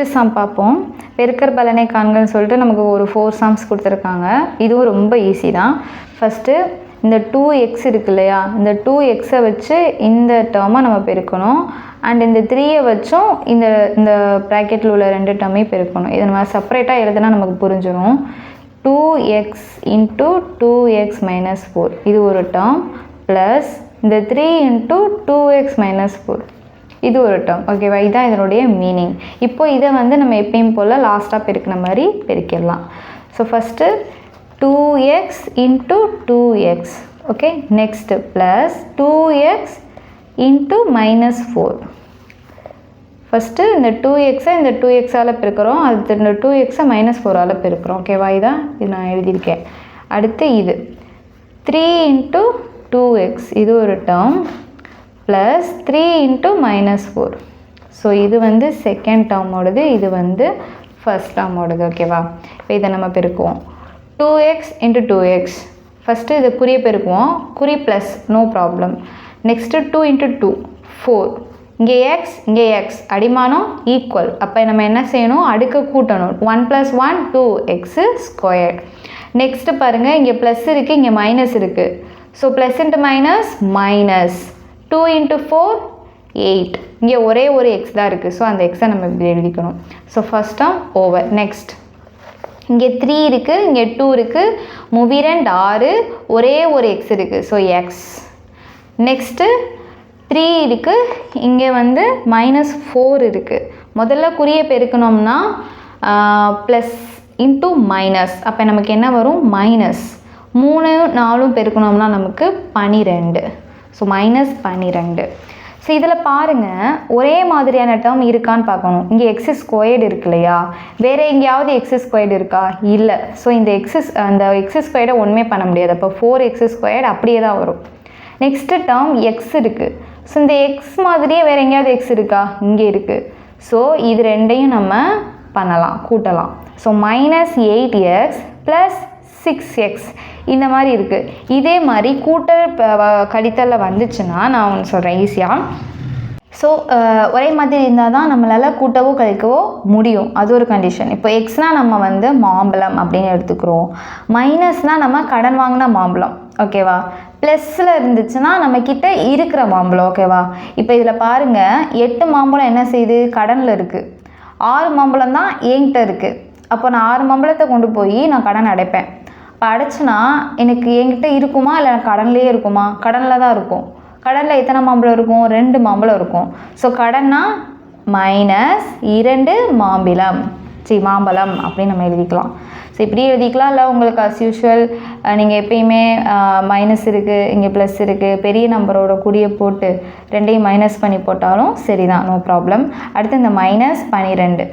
Next சாம் பார்ப்போம். பெருக்கர் பலனை காண்கன்னு சொல்லிட்டு நமக்கு ஒரு ஃபோர் சாம்ஸ் கொடுத்துருக்காங்க. இதுவும் ரொம்ப ஈஸி தான். ஃபஸ்ட்டு இந்த டூ எக்ஸ் இருக்கு இல்லையா? இந்த டூ எக்ஸை வச்சு இந்த டேர்மை நம்ம பெருக்கணும். அண்ட் இந்த த்ரீயை வச்சும் இந்த இந்த ப்ராக்கெட்டில் உள்ள ரெண்டு டேர்மையும் பெருக்கணும். இதை நம்ம செப்பரேட்டாக எழுதுனா நமக்கு புரிஞ்சிடும் two x into two x minus four இது ஒரு டேர்ம் ப்ளஸ் இந்த three into two x minus four இது ஒரு டேர்ம் ஓகேவா இதுதான் இதனுடைய மீனிங் இப்போ இதை வந்து நம்ம எப்பயும் போல் லாஸ்ட்டாக பெருக்கின மாதிரி பெருக்கிடலாம். So first two x into two x okay next plus two x into minus four first இந்த டூ எக்ஸை இந்த டூ எக்ஸால் பெருக்கிறோம். அடுத்து இந்த டூ எக்ஸை மைனஸ் ஃபோரால் பெருக்கிறோம். ஓகேவா இதான் இது நான் எழுதியிருக்கேன். அடுத்து இது. த்ரீ இன்ட்டு டூ எக்ஸ் இது ஒரு term plus three into minus four so இது வந்து செகண்ட் டேர்மோடது இது வந்து ஃபஸ்ட் டேர்மோடது ஓகேவா இப்போ இதை நம்ம பெருக்குவோம். Two x into two x first இதை குறிய பெருக்குவோம். குறி plus no problem next two into two four இங்கே எக்ஸ் இங்கே எக்ஸ் அடிமானம் ஈக்குவல் அப்போ நம்ம என்ன செய்யணும்? அடுக்க கூட்டணும். One plus one two x square next பாருங்கள் இங்கே ப்ளஸ் இருக்குது இங்கே மைனஸ் இருக்குது so plus into minus minus two into four eight இங்கே ஒரே ஒரு எக்ஸ் தான் இருக்குது ஸோ அந்த எக்ஸை நம்ம இப்படி எழுதிக்கணும். So first term over next இங்கே த்ரீ இருக்குது இங்கே டூ இருக்குது முவிரண்ட் ஆறு ஒரே ஒரு எக்ஸ் இருக்குது ஸோ எக்ஸ் நெக்ஸ்ட்டு த்ரீ இருக்குது இங்கே வந்து மைனஸ் ஃபோர் இருக்குது முதல்ல குறிய பெருக்கணும்னா ப்ளஸ் இன்ட்டு மைனஸ் அப்போ நமக்கு என்ன வரும்? மைனஸ் மூணு நாலும் பெருக்கணும்னா நமக்கு பனிரெண்டு. ஸோ மைனஸ் பன்னிரெண்டு. ஸோ இதில் பாருங்கள் ஒரே மாதிரியான டேர்ம் இருக்கான்னு பார்க்கணும். இங்கே எக்ஸஸ் ஸ்கொயர்டு இருக்கு இல்லையா? வேறு எங்கேயாவது எக்ஸஸ் ஸ்கொயர்டு இருக்கா? இல்லை. ஸோ இந்த எக்ஸஸ் அந்த எக்ஸஸ் ஸ்கொயர்டை ஒன்றுமே பண்ண முடியாது. அப்போ ஃபோர் எக்ஸஸ் ஸ்கொயர்டு அப்படியே தான் வரும். நெக்ஸ்ட்டு டேர்ம் எக்ஸ் இருக்குது ஸோ இந்த எக்ஸ் மாதிரியே வேறு எங்கேயாவது எக்ஸ் இருக்கா? இங்கே இருக்குது ஸோ இது ரெண்டையும் நம்ம பண்ணலாம் கூட்டலாம். So minus eight x plus six x இந்த மாதிரி இருக்குது இதே மாதிரி கூட்டல் கடித்தலில் வந்துச்சுன்னா நான் ஒன்று சொல்கிறேன் ஈஸியாக ஸோ ஒரே மாதிரி இருந்தால் தான் நம்மளால் கூட்டவோ கழிக்கவோ முடியும். அது ஒரு கண்டிஷன் இப்போ எக்ஸ்னால் நம்ம வந்து மாம்பழம் அப்படின்னு எடுத்துக்கிறோம். மைனஸ்னால் நம்ம கடன் வாங்கின மாம்பழம். ஓகேவா ப்ளஸ்ஸில் இருந்துச்சுன்னா நம்மக்கிட்ட இருக்கிற மாம்பழம். ஓகேவா இப்போ இதில் பாருங்கள் எட்டு மாம்பழம் என்ன செய்யுது? கடனில் இருக்குது ஆறு மாம்பழம் தான் என்கிட்ட இருக்குது அப்போ நான் ஆறு மாம்பழத்தை கொண்டு போய் நான் கடன் அடைப்பேன். இப்போ எனக்கு என்கிட்ட இருக்குமா? இல்லை கடன்லேயே இருக்குமா? கடனில் தான் இருக்கும். கடனில் எத்தனை மாம்பழம் இருக்கும்? ரெண்டு மாம்பழம் இருக்கும். ஸோ கடன்னா மைனஸ் இரண்டு மாம்பழம் சரி மாம்பழம் அப்படின்னு நம்ம எழுதிக்கலாம். ஸோ இப்படி எழுதிக்கலாம். இல்லை உங்களுக்கு அஸ் யூஷுவல் நீங்கள் எப்பயுமே மைனஸ் இருக்குது இங்கே ப்ளஸ் இருக்குது பெரிய நம்பரோட கூடிய போட்டு ரெண்டையும் மைனஸ் பண்ணி போட்டாலும் சரி தான் நோ ப்ராப்ளம் அடுத்து இந்த மைனஸ் பன்னிரெண்டு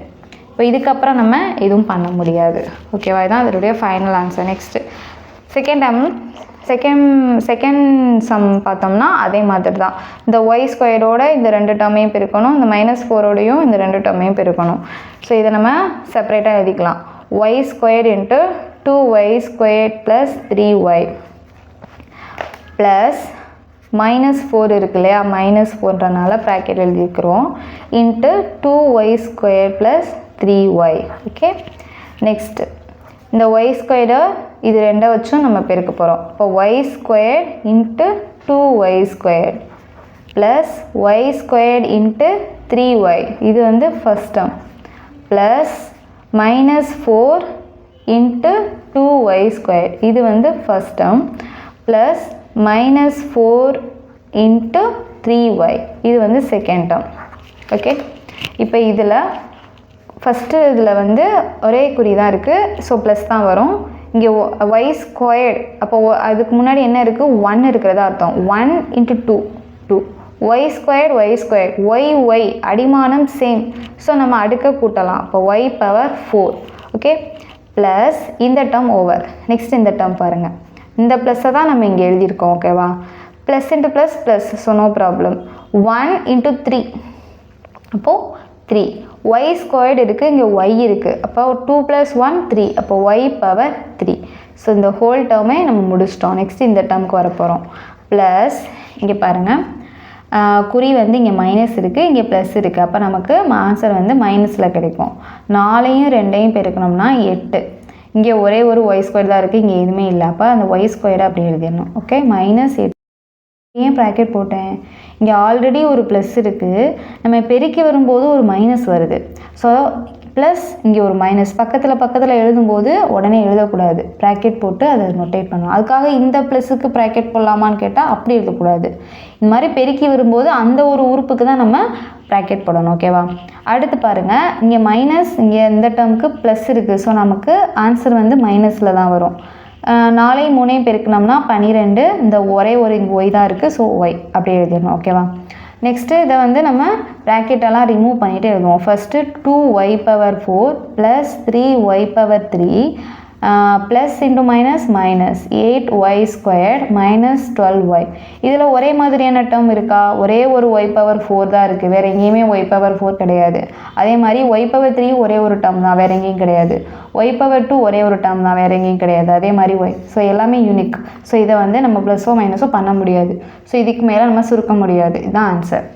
இப்போ இதுக்கப்புறம் நம்ம எதுவும் பண்ண முடியாது. ஓகேவா இதான் அதனுடைய final answer next second time second second sum பார்த்தோம்னா அதே மாதிரி தான். இந்த ஒய் ஸ்கொயரோட இந்த ரெண்டு டேர்மையும் பெருக்கணும் இந்த மைனஸ் ஃபோரோடையும் இந்த ரெண்டு டேர்மையும் பெருக்கணும். ஸோ இதை நம்ம செப்பரேட்டாக எழுதிக்கலாம். Y square into two y square plus three y plus minus four இருக்கு இல்லையா? மைனஸ் ஃபோர்ன்றனால ப்ராக்கெட் எழுதிக்கிறோம் into two y square plus three y okay next இந்த ஒய் ஸ்கொயர்டை இது ரெண்டை வச்சும் நம்ம பெருக்க போகிறோம் இப்போ y square into two y square plus y squared into three y இது வந்து first term plus minus four into two y square இது வந்து first term plus minus four into three y இது வந்து செகண்ட் டேர்ம் ஓகே இப்போ இதில் first இதில் வந்து ஒரே குறி தான் இருக்குது ஸோ ப்ளஸ் தான் வரும். இங்கே ஒய் ஸ்கொயர்டு அப்போ அதுக்கு முன்னாடி என்ன இருக்குது ஒன் இருக்கிறதா அர்த்தம். One into two two y squared y squared y y அடிமானம் same so நம்ம அடுக்க கூட்டலாம். அப்போ y power four okay plus இந்த டேர்ம் ஓவர் நெக்ஸ்ட் இந்த டேர்ம் பாருங்கள் இந்த ப்ளஸ்ஸை தான் நம்ம இங்கே எழுதியிருக்கோம் ஓகேவா plus into plus plus so no problem one into three அப்போது த்ரீ ஒய் ஸ்கொயர்டு இருக்குது இங்கே ஒய் இருக்குது அப்போ டூ ப்ளஸ் ஒன் த்ரீ அப்போ ஒய் பவர் த்ரீ ஸோ இந்த ஹோல் டேர்மே நம்ம முடிச்சிட்டோம். நெக்ஸ்ட் இந்த டேர்முக்கு வர போகிறோம் ப்ளஸ் இங்கே பாருங்கள் குறி வந்து இங்கே மைனஸ் இருக்குது இங்கே ப்ளஸ் இருக்குது அப்போ நமக்கு ஆன்சர் வந்து மைனஸில் கிடைக்கும். நாலையும் ரெண்டையும் பெருக்கணும்னா எட்டு. இங்கே ஒரே ஒரு ஒய் ஸ்கொயர் தான் இருக்குது இங்கே எதுவுமே இல்லை. அப்போ அந்த ஒய் ஸ்கொயர் அப்படி எழுதிடணும். ஓகே மைனஸ் எட்டு. ஏன் ப்ராக்கெட் போட்டேன்? இங்கே ஆல்ரெடி ஒரு ப்ளஸ் இருக்குது நம்ம பெருக்கி வரும்போது ஒரு மைனஸ் வருது. ஸோ ப்ளஸ் இங்கே ஒரு மைனஸ் பக்கத்தில் பக்கத்தில் எழுதும்போது உடனே எழுதக்கூடாது. ப்ராக்கெட் போட்டு அதை நொட்டேட் பண்ணணும். அதுக்காக இந்த ப்ளஸுக்கு ப்ராக்கெட் போடலாமான்னு கேட்டால் அப்படி எழுதக்கூடாது. இந்த மாதிரி பெருக்கி வரும்போது அந்த ஒரு உறுப்புக்கு தான் நம்ம ப்ராக்கெட் போடணும் ஓகேவா அடுத்து பாருங்கள் இங்கே மைனஸ் இங்கே இந்த டேர்முக்கு ப்ளஸ் இருக்குது ஸோ நமக்கு ஆன்சர் வந்து மைனஸில் தான் வரும். நாளை மூணையும் பெருக்கினோம்னா பன்னிரெண்டு இந்த ஒரே ஒரு இங்கே ஒய் தான் இருக்குது ஸோ ஒய் அப்படி எழுதிடணும் ஓகேவா நெக்ஸ்ட்டு இதை வந்து நம்ம ப்ராக்கெட்டெல்லாம் ரிமூவ் பண்ணிவிட்டு எழுதுவோம். First two y power four plus three y power three plus into minus minus eight y square minus twelve y இதில் ஒரே மாதிரியான டேர்ம் இருக்கா? ஒரே ஒரு ஒய் பவர் ஃபோர் தான் இருக்குது வேறு எங்கேயுமே ஒய் பவர் ஃபோர் கிடையாது. அதே மாதிரி ஒய் பவர் த்ரீ ஒரே ஒரு டேர்ம் தான். வேறு எங்கேயும் கிடையாது. ஒய் பவர் டூ ஒரே ஒரு டேர்ம் தான். வேறு எங்கேயும் கிடையாது. அதே மாதிரி ஒய் ஸோ எல்லாமே யூனிக் ஸோ இதை வந்து நம்ம ப்ளஸோ மைனஸோ பண்ண முடியாது. ஸோ இதுக்கு மேலே நம்ம சுருக்க முடியாது. இதுதான் ஆன்சர்